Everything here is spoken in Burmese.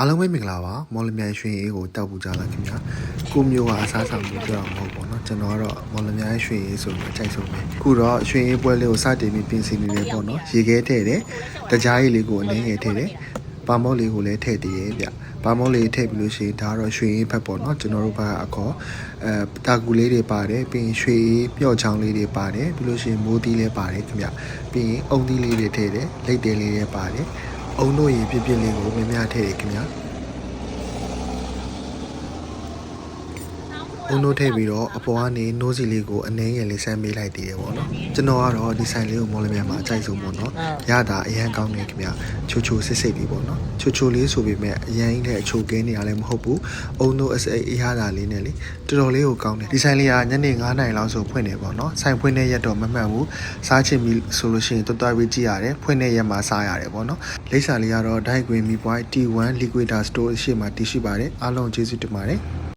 အားလုံးပဲမင်္ဂလာပါမော်လမြိုင်ရွှေအေးကိုတောက်ပူကြလားခင်ဗျာကိုမျိုးကအစားဆောင်မှုပြောအောင်မဟုတ်ပေါ့နော်ကျွန်တော်ကတော့မော်လမြိုင်ရွှေအေးဆိုပြီးအကြိုက်ဆုံးပဲခုတော့ရွှေအေးပွဲလေးကိုစတင်ပြီးပြင်ဆင်နေတယ်ပေါ့နော်ရေခဲထည့်တယ်တကြားရည်လေးကိုအနည်းငယ်ထည့်တယ်ပါမောလေးကိုလည်းထည့်တည်ရဲ့ဗျပါမောလေးထည့်ပြီးလို့ရှိရင်ဒါကတော့ရွှေအေးဖက်ပေါ့နော်ကျွန်တော်တို့ဘက်အခေါ်အဲတာကူလေးတွေပါတယ်ပြီးရင်ရွှေအေးမြော့ချောင်းလေးတွေပါတယ်ပြီးလို့ရှိရင်မိုးသီးလေးပါတယ်ခင်ဗျပြီးရင်အုံသီးလေးတွေထည့်တယ်လိတ်တယ်လေးတွေပါတယ် အုံတို့ရေပြည့်ပြည့်လေးကိုမြများထည့်တယ်ခင်ဗျ အုံနိုးထည့်ပြီးတော့အပေါ်ကနေနိုးစီလေးကိုအနှဲငယ်လေးဆမ်းပေးလိုက်သေးတယ်ပေါ့နော်ကျွန်တော်ကတော့ဒီဆိုင်လေးကိုမော်လမြိုင်မှာအကြိုက်ဆုံးပေါ့နော်ရတာအရန်ကောင်းတယ်ခင်ဗျချိုချိုစစ်စစ်လေးပေါ့နော်ချိုချိုလေးဆိုပေမဲ့အရန်ကြီးတဲ့အချိုကင်းနေရလည်းမဟုတ်ဘူးအုံနိုးအစိအရတာလေးနဲ့လေတော်တော်လေးကိုကောင်းတယ်ဒီဆိုင်လေးကညနေ9:00နာရီလောက်ဆိုဖွင့်တယ်ပေါ့နော်ဆိုင်ဖွင့်တဲ့ရက်တော့မမှန်ဘူးစားချင်ပြီဆိုလို့ရှိရင်တော်တော်ပြီးကြည့်ရတယ်ဖွင့်တဲ့ရက်မှာစားရတယ်ပေါ့နော်လိပ်စာလေးကတော့ Dai Green Mi Boy T1 Liquidator Store ရှေ့မှာတည်ရှိပါတယ်အားလုံးကျေးဇူးတင်ပါတယ်